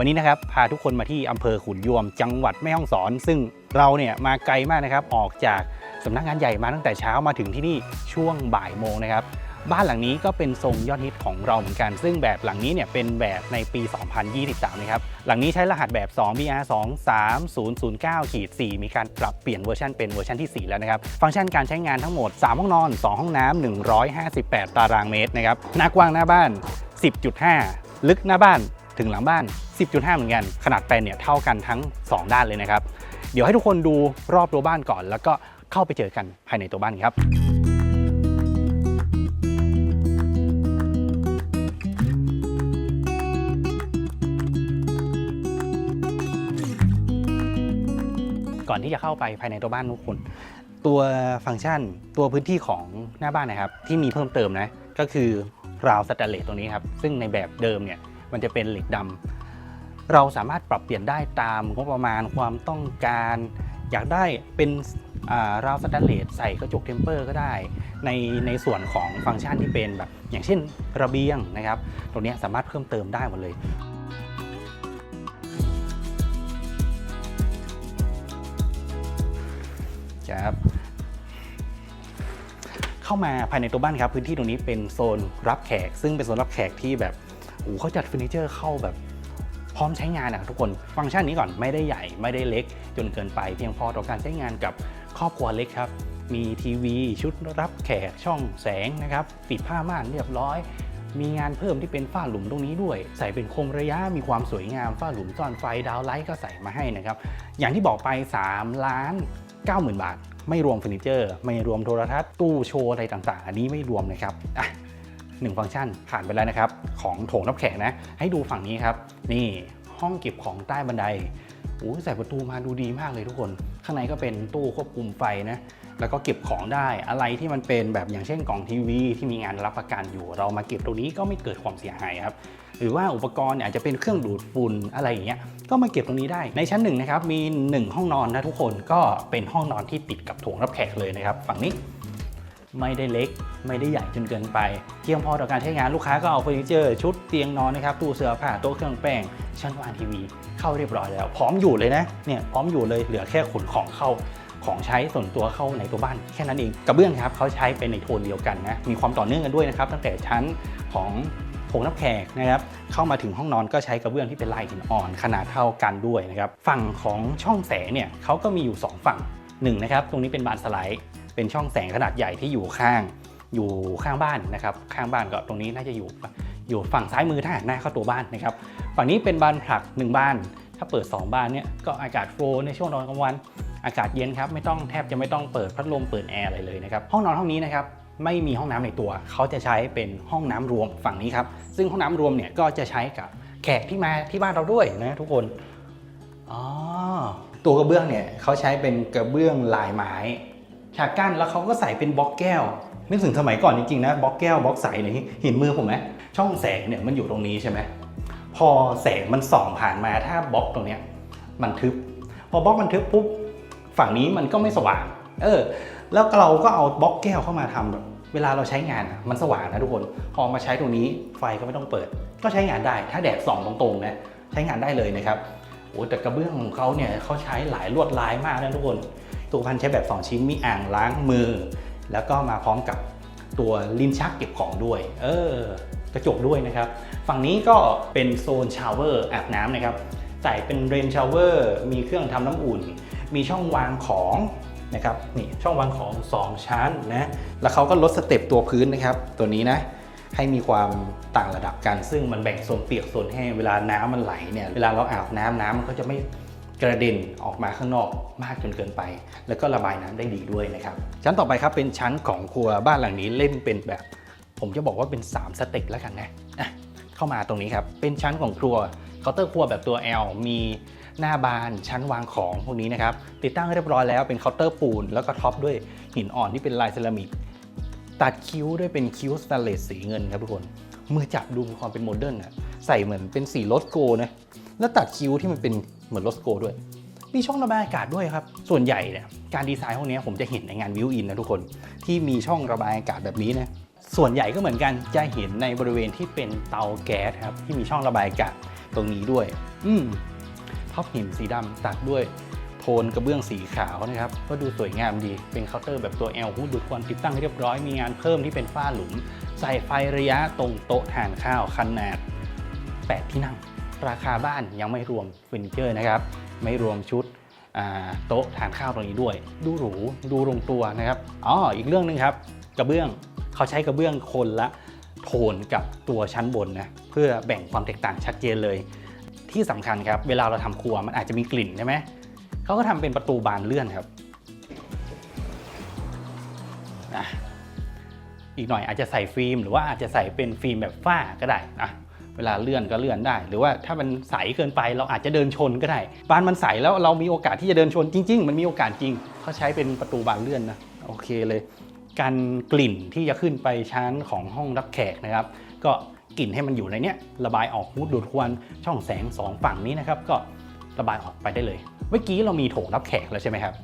วันนี้นะครับพาทุกคนมาที่อำเภอขุนยวม จังหวัดแม่ฮ่องสอน ซึ่งเราเนี่ยมาไกลมากนะครับ ออกจากสำนักงานใหญ่มาตั้งแต่เช้ามาถึงที่นี่ช่วงบ่ายโมงนะครับ บ้านหลังนี้ก็เป็นทรงยอดฮิตของเราเหมือนกัน ซึ่งแบบหลังนี้เนี่ยเป็นแบบในปี 2023 นะครับ หลังนี้ใช้รหัสแบบ 2 BR 2 3 0 0 9ขีด4มีการปรับเปลี่ยนเวอร์ชันเป็นเวอร์ชันที่ 4 แล้วนะครับ ฟังก์ชันการใช้งานทั้งหมด 3 ห้องนอน 2 ห้องน้ำ158 ตารางเมตรนะครับ หน้ากว้างหน้าบ้าน 10.5 ลึกหน้าบ้าน ถึงหลังบ้าน 10.5 เหมือนกัน ขนาดแปลนเนี่ยเท่ากันทั้ง 2 ด้านเลยนะครับ เดี๋ยวให้ทุกคนดูรอบตัวบ้านก่อน แล้วก็เข้าไปเจอกันภายในตัวบ้านครับก่อนที่จะเข้าไปภายในตัวบ้านทุกคน ตัวฟังก์ชันตัวพื้นที่ของหน้าบ้านนะครับ ที่มีเพิ่มเติมนะ ก็คือราวสแตนเลสตรงนี้ครับ ซึ่งในแบบเดิมเนี่ย มันจะเป็นเหล็กดำเราสามารถปรับเปลี่ยนได้ตามงบประมาณความต้องการ อยากได้เป็นราวสแตนเลสใส่กระจกเทมเปอร์ก็ได้ ในในส่วนของฟังก์ชันที่เป็นแบบ อย่างเช่นระเบียงนะครับ ตรงนี้สามารถเพิ่มเติมได้หมดเลยครับเข้ามาภายในตัวบ้านครับ พื้นที่ตรงนี้เป็นโซนรับแขก ซึ่งเป็นโซนรับแขกที่แบบ โอ้เขาจัดเฟอร์นิเจอร์เข้าแบบพร้อมใช้งานอะทุกคนฟังก์ชันนี้ก่อนไม่ได้ใหญ่ไม่ได้เล็ก จนเกินไปเพียงพอต่อการใช้งานกับครอบครัวเล็กครับ มีทีวีชุดรับแขกช่องแสงนะครับปิดผ้าม่านเรียบร้อย มีงานเพิ่มที่เป็นฝ้าหลุมตรงนี้ด้วย ใส่เป็นโคมระยะมีความสวยงามฝ้าหลุมซ่อนไฟดาวไลท์ก็ใส่มาให้นะครับ อย่างที่บอกไป 3 ล้าน 90,000 บาท ไม่รวมเฟอร์นิเจอร์ ไม่รวมโทรทัศน์ตู้โชว์อะไรต่างๆ อันนี้ไม่รวมนะครับอะ หนึ่งฟังก์ชันผ่านไปแล้วนะครับ ของโถงรับแขกนะ ให้ดูฝั่งนี้ครับ นี่ห้องเก็บของใต้บันไดโอ้ใส่ประตูมาดูดีมากเลยทุกคน ข้างในก็เป็นตู้ควบคุมไฟนะ แล้วก็เก็บของได้ อะไรที่มันเป็นแบบอย่างเช่นกล่องทีวีที่มีงานรับประกันอยู่ เรามาเก็บตรงนี้ก็ไม่เกิดความเสียหายครับ หรือว่าอุปกรณ์เนี่ยอาจจะเป็นเครื่องดูดฝุ่นอะไรอย่างเงี้ย ก็มาเก็บตรงนี้ได้ ในชั้นหนึ่งนะครับ มี 1 ห้องนอนนะทุกคน ก็เป็นห้องนอนที่ติดกับโถงรับแขกเลยนะครับ ฝั่งนี้ ไม่ได้เล็ก ไม่ได้ใหญ่จนเกินไปเพียงพอต่อการใช้งานลูกค้าก็เอาเฟอร์นิเจอร์ชุดเตียงนอนนะครับตู้เสื้อผ้าโต๊ะเครื่องแป้งชั้นวางทีวี เข้าเรียบร้อยแล้ว พร้อมอยู่เลยนะเนี่ยพร้อมอยู่เลยเหลือแค่ขนของเข้าของใช้ส่วนตัวเข้าในตัวบ้านแค่นั้นเองกระเบื้องครับเขาใช้เป็นในโทนเดียวกันนะมีความต่อเนื่องกันด้วยนะครับตั้งแต่ชั้นของโถงรับแขกนะครับเข้ามาถึงห้องนอนก็ใช้กระเบื้องที่เป็นลายหินอ่อนขนาดเท่ากันด้วยนะครับฝั่งของช่องแสงเนี่ยเขาก็มีอยู่ 2 ฝั่งหนึ่งนะครับตรงนี้เป็นบานสไลด์ เป็นช่องแสงขนาดใหญ่ที่อยู่ข้างอยู่ข้างบ้านนะครับ ข้างบ้านก็ตรงนี้น่าจะอยู่อยู่ฝั่งซ้ายมือถ้าหันหน้าเข้าตัวบ้านนะครับ ฝั่งนี้เป็นบานผลักหนึ่งบ้าน ถ้าเปิด 2 บานเนี่ยก็อากาศโฟล์ในช่วงตอนกลางวัน อากาศเย็นครับไม่ต้องแทบจะไม่ต้องเปิดพัดลมเปิดแอร์อะไรเลยนะครับ ห้องนอนห้องนี้นะครับไม่มีห้องน้ำในตัว เขาจะใช้เป็นห้องน้ำรวมฝั่งนี้ครับ ซึ่งห้องน้ำรวมเนี่ยก็จะใช้กับแขกที่มาที่บ้านเราด้วยนะทุกคน อ๋อ ตัวกระเบื้องเนี่ยเขาใช้เป็นกระเบื้องลายไม้ ฉากกั้นแล้วเขาก็ใส่เป็นบล็อกแก้ว นึกถึงสมัยก่อนจริงๆนะบล็อกแก้วบล็อกใสเนี่ยเห็นมือผมไหมช่องแสงเนี่ยมันอยู่ตรงนี้ใช่ไหมพอแสงมันส่องผ่านมาถ้าบล็อกตรงเนี้ยมันทึบ พอบล็อกมันทึบปุ๊บฝั่งนี้มันก็ไม่สว่าง เออ แล้วเราก็เอาบล็อกแก้วเข้ามาทำแบบเวลาเราใช้งานมันสว่างนะทุกคน พอมาใช้ตรงนี้ไฟก็ไม่ต้องเปิด ก็ใช้งานได้ ถ้าแดดส่องตรงๆนะใช้งานได้เลยนะครับโอ้แต่กระเบื้องของเขาเนี่ยเขาใช้หลายลวดลายมากนะทุกคน ตัวพันใช้แบบ 2 ชิ้นมีอ่างล้างมือ แล้วก็มาพร้อมกับตัวลิ้นชักเก็บของด้วย เออกระจกด้วยนะครับ ฝั่งนี้ก็เป็นโซนชาวเวอร์อาบน้ำนะครับใส่เป็นเรนชาวเวอร์มีเครื่องทำน้ำอุ่น มีช่องวางของนะครับนี่ช่องวางของ 2 ชั้นนะแล้วเขาก็ลดสเต็ปตัวพื้นนะครับ ตัวนี้นะให้มีความต่างระดับกัน ซึ่งมันแบ่งโซนเปียกโซนแห้งเวลาน้ำมันไหลเนี่ยเวลาเราอาบน้ำน้ำมันก็จะไม่ กระเด็นออกมาข้างนอกมากจนเกินไป แล้วก็ระบายน้ำได้ดีด้วยนะครับ ชั้นต่อไปครับเป็นชั้นของครัวบ้านหลังนี้เล่นเป็นแบบ ผมจะบอกว่าเป็น 3 สเต็ปแล้วกันนะะเข้ามาตรงนี้ครับ เป็นชั้นของครัวเคาน์เตอร์ครัวแบบตัว L มีหน้าบานชั้นวางของพวกนี้นะครับ ติดตั้งเรียบร้อยแล้วเป็นเคาน์เตอร์ปูน แล้วก็ท็อปด้วยหินอ่อนที่เป็นลายเซรามิกตัดคิ้วด้วยเป็นคิ้วสแตนเลสสีเงินครับทุกคนมือจับดูมีความเป็นโมเดิร์นอะใส่เหมือนเป็นสีโลสโกนะแล้วตัดคิ้วที่มันเป็น เหมือนโลสโกด้วย มีช่องระบายอากาศด้วยครับ ส่วนใหญ่เนี่ยการดีไซน์พวกนี้ผมจะเห็นในงานวิวอินนะทุกคน ที่มีช่องระบายอากาศแบบนี้นะส่วนใหญ่ก็เหมือนกันจะเห็นในบริเวณที่เป็นเตาแก๊สครับที่มีช่องระบายอากาศตรงนี้ด้วย อืมท็อปหินสีดำตัดด้วยโทนกระเบื้องสีขาวนะครับ ก็ดูสวยงามดีเป็นเคาน์เตอร์แบบตัว L หูดูดควันติดตั้งให้เรียบร้อยมีงานเพิ่มที่เป็นฝ้าหลุม ใส่ไฟระยะตรงโต๊ะทานข้าวขนาด 8 ที่นั่ง ราคาบ้านยังไม่รวมเฟอร์นิเจอร์นะครับไม่รวมชุดโต๊ะทานข้าวตรงนี้ด้วย ดูหรูดูลงตัวนะครับอ๋ออีกเรื่องหนึงครับกระเบื้องเขาใช้กระเบื้องคนละโทนกับตัวชั้นบนนะเพื่อแบ่งความแตกต่างชัดเจนเลย ที่สำคัญครับ เวลาเราทำครัวมันอาจจะมีกลิ่นใช่ไหมเขาก็ทำเป็นประตูบานเลื่อนครับอีกหน่อยอาจจะใส่ฟิล์ม หรือว่าอาจจะใส่เป็นฟิล์มแบบฝ้าก็ได้นะ เวลาเลื่อนก็เลื่อนได้ หรือว่าถ้ามันใสเกินไปเราอาจจะเดินชนก็ได้ บานมันใสแล้วเรามีโอกาสที่จะเดินชนจริง ๆ มันมีโอกาสจริงเขาใช้เป็นประตูบานเลื่อนนะโอเคเลยการกลิ่นที่จะขึ้นไปชั้นของห้องรับแขกนะครับ ก็กลิ่นให้มันอยู่ในเนี้ยระบายออกฮูดดูดควันช่องแสงสองฝั่งนี้นะครับ ก็ระบายออกไปได้เลย เมื่อกี้เรามีโถงรับแขกแล้วใช่ไหมครับ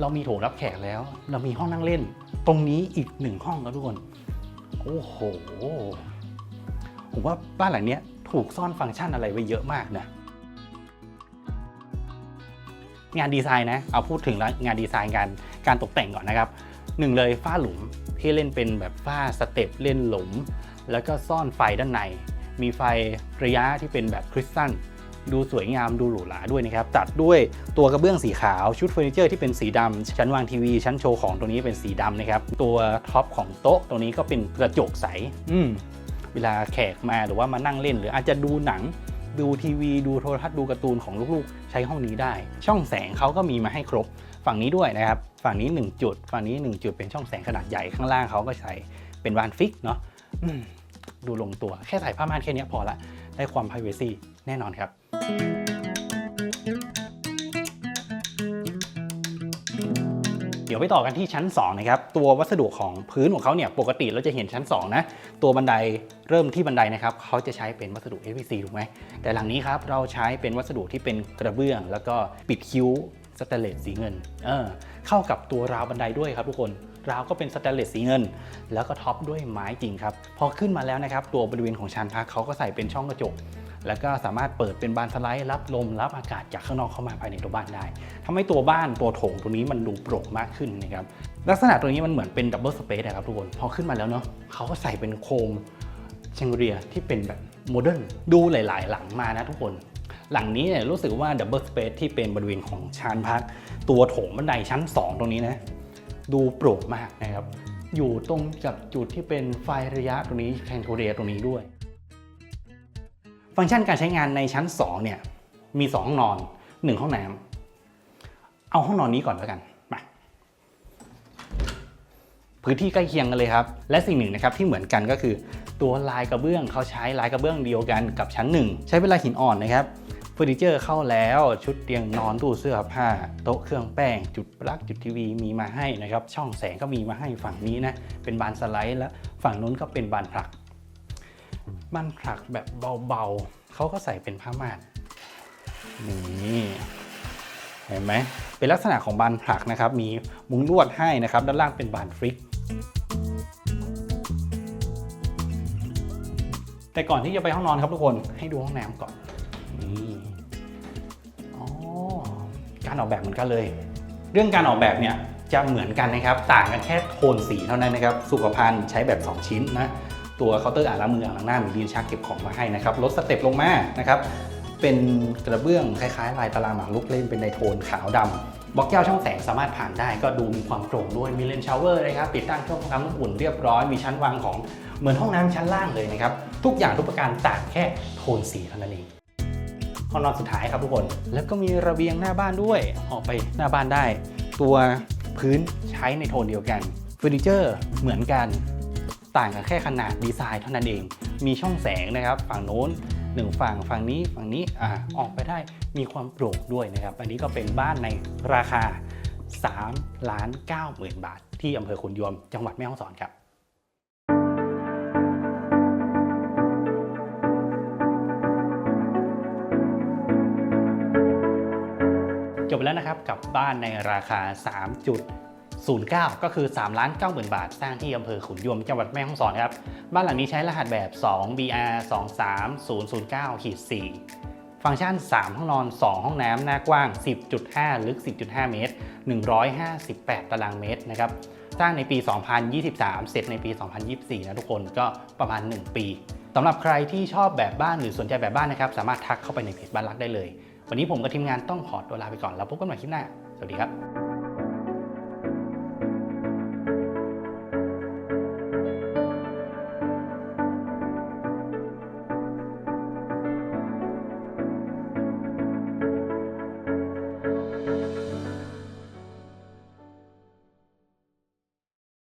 เรามีโถงรับแขกแล้ว เรามีห้องนั่งเล่น ตรงนี้อีกหนึ่งห้องครับทุกคน โอ้โห ผมว่าบ้านหลังนี้ถูกซ่อนฟังก์ชันอะไรไว้เยอะมากนะงานดีไซน์นะเอาพูดถึงงานดีไซน์การการตกแต่งก่อนนะครับหนึ่งเลยฝ้าหลุมที่เล่นเป็นแบบฝ้าสเต็ปเล่นหลุม แล้วก็ซ่อนไฟด้านใน มีไฟระยะที่เป็นแบบคริสตัลดูสวยงามดูหรูหราด้วยนะครับ ตัดด้วยตัวกระเบื้องสีขาวชุดเฟอร์นิเจอร์ที่เป็นสีดำชั้นวางทีวีชั้นโชว์ของตรงนี้เป็นสีดำนะครับ ตัวท็อปของโต๊ะตรงนี้ก็เป็นกระจกใส อืม เวลาแขกมาหรือว่ามานั่งเล่น หรืออาจจะดูหนังดูทีวี ดูโทรทัศน์ดูการ์ตูนของลูกๆ ใช้ห้องนี้ได้ ช่องแสงเขาก็มีมาให้ครบ ฝั่งนี้ด้วยนะครับ ฝั่งนี้ 1 จุด ฝั่งนี้ 1 จุดเป็นช่องแสงขนาดใหญ่ข้างล่างเขาก็ใช้เป็นวานฟิกเนาะดูลงตัวแค่ใส่ผ้าม่านแค่นี้พอละได้ความ p r i เวซีแน่นอนครับ ดี๋ยวไปต่อกันที่ชั้น2นะครับตัววัสดุของพื้นของเขาเนี่ยปกติเราจะเห็นชั้น2นะตัวบันไดเริ่มที่บันไดนะครับเขาจะใช้เป็นวัสดุ FVC ถูกไหมแต่หลังนี้ครับเราใช้เป็นวัสดุที่เป็นกระเบื้อง แล้วก็ปิดคิ้วสแตนเลสสีเงินเออเข้ากับตัวราวบันไดด้วยครับทุกคนราวก็เป็นสแตนเลสสีเงิน แล้วก็ท็อปด้วยไม้จริงครับพอขึ้นมาแล้วนะครับตัวบริเวณของชั้นพักเขาก็ใส่เป็นช่องกระจก แล้วก็สามารถเปิดเป็นบานสไลด์รับลมรับอากาศจากข้างนอกเข้ามาภายในตัวบ้านได้ทำให้ตัวบ้านตัวโถงตรงนี้มันดูโปร่งมากขึ้นนะครับลักษณะตรงนี้มันเหมือนเป็นดับเบิลสเปซนะครับทุกคนพอขึ้นมาแล้วเนาะเขาก็ใส่เป็นโคมเชงเรียที่เป็นแบบโมเดิร์นดูหลาย ๆ หลังมานะทุกคนหลังนี้เนี่ยรู้สึกว่าดับเบิลสเปซที่เป็นบริเวณของชานพัก ตัวโถงบันไดชั้น 2 ตรงนี้นะ ดูโปร่งมากนะครับ อยู่ตรงกับจุดที่เป็นไฟระยะตรงนี้แคนโทเรียตรงนี้ด้วย ฟังก์ชันการใช้งานในชั้น 2 เนี่ย มี 2 ห้องนอน 1 ห้องน้ำเอาห้องนอนนี้ก่อนแล้วกันมาพื้นที่ใกล้เคียงกันเลยครับ และสิ่งหนึ่งนะครับที่เหมือนกันก็คือ ตัวลายกระเบื้องเขาใช้ลายกระเบื้องเดียวกันกับชั้น 1 ใช้เป็นลายหินอ่อนนะครับเฟอร์นิเจอร์เข้าแล้วชุดเตียงนอนตู้เสื้อผ้า โต๊ะเครื่องแป้ง จุดปลั๊กจุดทีวีมีมาให้นะครับ ช่องแสงก็มีมาให้ฝั่งนี้นะเป็นบานสไลด์แล้วฝั่งนู้นก็เป็นบานผลัก บ้านผลักแบบเบาๆ เขาก็ใส่เป็นผ้าม่าน นี่เห็นไหม เป็นลักษณะของบานผลักนะครับ มีมุ้งลวดให้นะครับ ด้านล่างเป็นบานฟลิก แต่ก่อนที่จะไปห้องนอนครับทุกคน ให้ดูห้องน้ำก่อน นี่อ๋อการออกแบบเหมือนกันเลย เรื่องการออกแบบเนี่ยจะเหมือนกันนะครับ ต่างกันแค่โทนสีเท่านั้นนะครับ สุขภัณฑ์ใช้แบบ 2 ชิ้นนะ ตัวเคาน์เตอร์อ่างล้างมืออ่างล้างหน้ามีดินชักเก็บของมาให้นะครับลดสเต็ปลงมานะครับเป็นกระเบื้องคล้ายๆ ลายตารางหมากรุกเล่นเป็นในโทนขาวดำบล็อกแก้วช่องแสงสามารถผ่านได้ก็ดูมีความโปร่งด้วยมีเลนชาวเวอร์นะครับติดตั้งช่องน้ำอุ่นเรียบร้อยมีชั้นวางของเหมือนห้องน้ำชั้นล่างเลยนะครับทุกอย่างทุกประการต่างแค่โทนสีเท่านั้นเองห้องนอนสุดท้ายครับทุกคน แล้วก็มีระเบียงหน้าบ้านด้วย ออกไปหน้าบ้านได้ ตัวพื้นใช้ในโทนเดียวกันเฟอร์นิเจอร์เหมือนกัน ต่างกันแค่ขนาดดีไซน์เท่านั้นเอง มีช่องแสงนะครับ ฝั่งโน้นหนึ่งฝั่งฝั่งนี้ฝั่งนี้อ่าออกไปได้มีความโปร่งด้วยนะครับ อันนี้ก็เป็นบ้านในราคา3ล้าน9หมื่นบาท ที่อำเภอขุนยวมจังหวัดแม่ฮ่องสอนครับจบแล้วนะครับกับบ้านในราคา 09 ก็คือ3ล้าน9 0,000 บาท สร้างที่อำเภอขุนยวมจังหวัดแม่ฮ่องสอนครับ บ้านหลังนี้ใช้รหัสแบบ 2 BR 23009 4ฟังก์ชัน 3 ห้องนอน 2 ห้องน้ำหน้ากว้าง 10.5 ลึก 10.5 เมตร 158 ตารางเมตรนะครับ สร้างในปี 2023 เสร็จในปี 2024 นะทุกคน ก็ประมาณ 1 ปีสำหรับใครที่ชอบแบบบ้านหรือสนใจแบบบ้านนะครับ สามารถทักเข้าไปในเพจบ้านรักได้เลย วันนี้ผมกับทีมงานต้องขอตัวลาไปก่อน แล้วพบกันใหม่คลิปหน้า สวัสดีครับ